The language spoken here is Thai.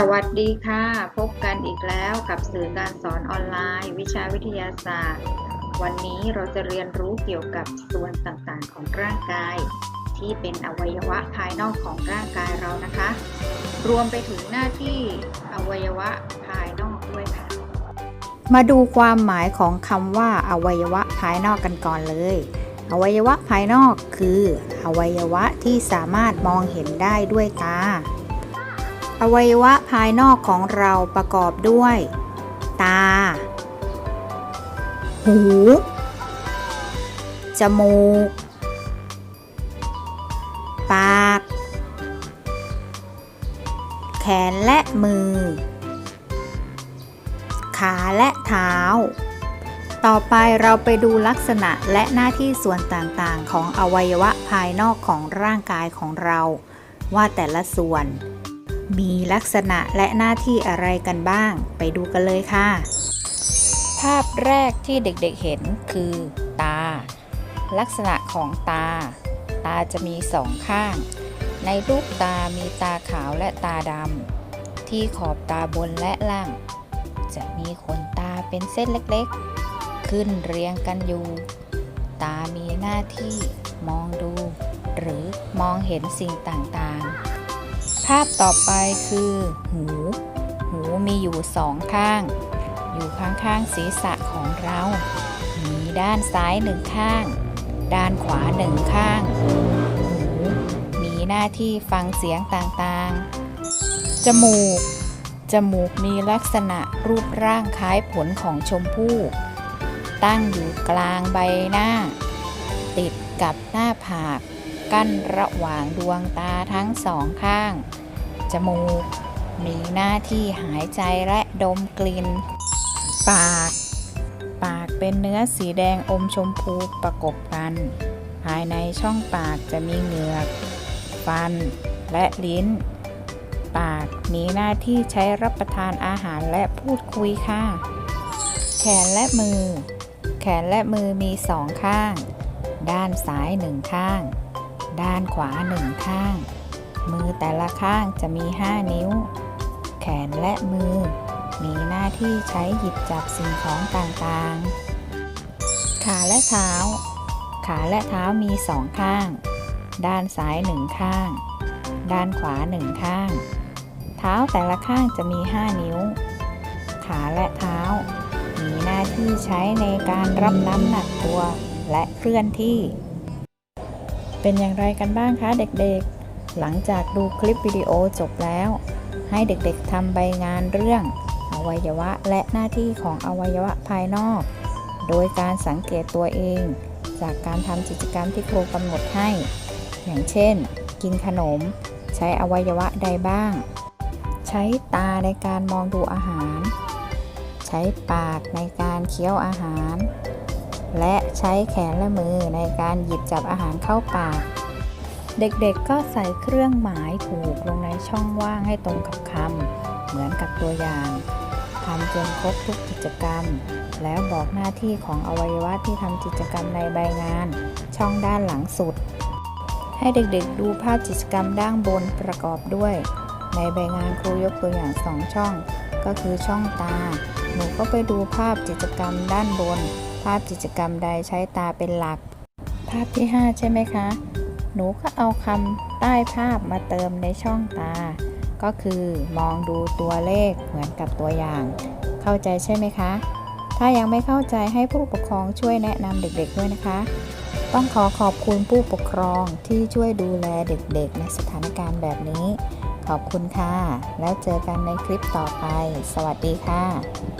สวัสดีค่ะ พบกันอีกแล้วกับสื่อการสอนออนไลน์ วิชาวิทยาศาสตร์ วันนี้เราจะเรียนรู้เกี่ยวกับส่วนต่างๆของร่างกาย ที่เป็นอวัยวะภายนอกของร่างกายเรานะคะ รวมไปถึงหน้าที่อวัยวะภายนอกด้วยค่ะ มาดูความหมายของคำว่า อวัยวะภายนอกกันก่อนเลย อวัยวะภายนอกคือ อวัยวะที่สามารถมองเห็นได้ด้วยตา อวัยวะภายนอกของเราประกอบด้วย ตา หู จมูก ปาก แขนและมือ ขาและเท้า ต่อไปเราไปดูลักษณะและหน้าที่ส่วนต่างๆ ของอวัยวะภายนอกของร่างกายของเรา ว่าแต่ละส่วน มีลักษณะและหน้าที่อะไรกันบ้าง ไปดูกันเลยค่ะ ภาพแรกที่เด็กๆเห็นคือ ตา ลักษณะของตา ตาจะมีสองข้าง ในรูปตามีตาขาวและตาดำที่ขอบตาบนและล่าง จะมีขนตาเป็นเส้นเล็กๆ ขึ้นเรียงกันอยู่ ตามีหน้าที่มองดู หรือมองเห็นสิ่งต่างๆ ภาพต่อไปคือหู หูมีอยู่สองข้าง อยู่ข้างๆศีรษะของเรา มีด้านซ้ายหนึ่งข้าง ด้านขวาหนึ่งข้าง หูมีหน้าที่ฟังเสียงต่างๆ จมูก จมูกมีลักษณะรูปร่างคล้ายผลของชมพู่ตั้งอยู่กลางใบหน้า ติดกับหน้าผาก กั้นระหว่างดวงตาทั้งสองข้าง จมูก มีหน้าที่หายใจและดมกลิ่น ปาก ปากเป็นเนื้อสีแดงอมชมพูประกบกัน ภายในช่องปากจะมีเหงือก ฟัน และลิ้น ปากมีหน้าที่ใช้รับประทานอาหารและพูดคุยค่ะ แขนและมือ แขนและมือมีสองข้าง ด้านซ้ายหนึ่งข้าง ด้านขวาหนึ่งข้าง มือแต่ละข้างจะมี 5 นิ้ว แขนและมือ มีหน้าที่ใช้หยิบจับสิ่งของต่างๆ ขาและเท้า ขาและเท้ามีสองข้าง ด้านซ้ายหนึ่งข้าง ด้านขวาหนึ่งข้าง เท้าแต่ละข้างจะมี 5 นิ้ว ขาและเท้า มีหน้าที่ใช้ในการรับน้ำหนักตัวและเคลื่อนที่ เป็นอย่างไรกันบ้างคะเด็กๆ หลังจากดูคลิปวิดีโอจบแล้ว ให้เด็กๆทำใบงานเรื่อง อวัยวะและหน้าที่ของอวัยวะภายนอก โดยการสังเกตตัวเอง จากการทำกิจกรรมที่ครูกำหนดให้ อย่างเช่น กินขนม ใช้อวัยวะใดบ้าง ใช้ตาในการมองดูอาหาร ใช้ปากในการเคี้ยวอาหาร และใช้แขนและมือในการหยิบจับอาหารเข้าปาก เด็กๆก็ใส่เครื่องหมายถูกลงในช่องว่างให้ตรงกับคำเหมือนกับตัวอย่างทำจนครบทุกกิจกรรม แล้วบอกหน้าที่ของอวัยวะที่ทำกิจกรรมในใบงาน ช่องด้านหลังสุด ให้เด็กๆดูภาพกิจกรรมด้านบนประกอบด้วย ในใบงานครูยกตัวอย่างสองช่อง ก็คือช่องตา หนูก็ไปดูภาพกิจกรรมด้านบนาพกิจกรรมใดใช้ตาเป็นหลัก ภาพที่ 5 ใช่ไหมคะ หนูก็เอาคำใต้ภาพมาเติมในช่องตา ก็คือมองดูตัวเลขเหมือนกับตัวอย่าง เข้าใจใช่ไหมคะ ถ้ายังไม่เข้าใจให้ผู้ปกครองช่วยแนะนำเด็กๆด้วยนะคะ ต้องขอขอบคุณผู้ปกครองที่ช่วยดูแลเด็กๆ ในสถานการณ์แบบนี้ ขอบคุณค่ะ แล้วเจอกันในคลิปต่อไป สวัสดีค่ะ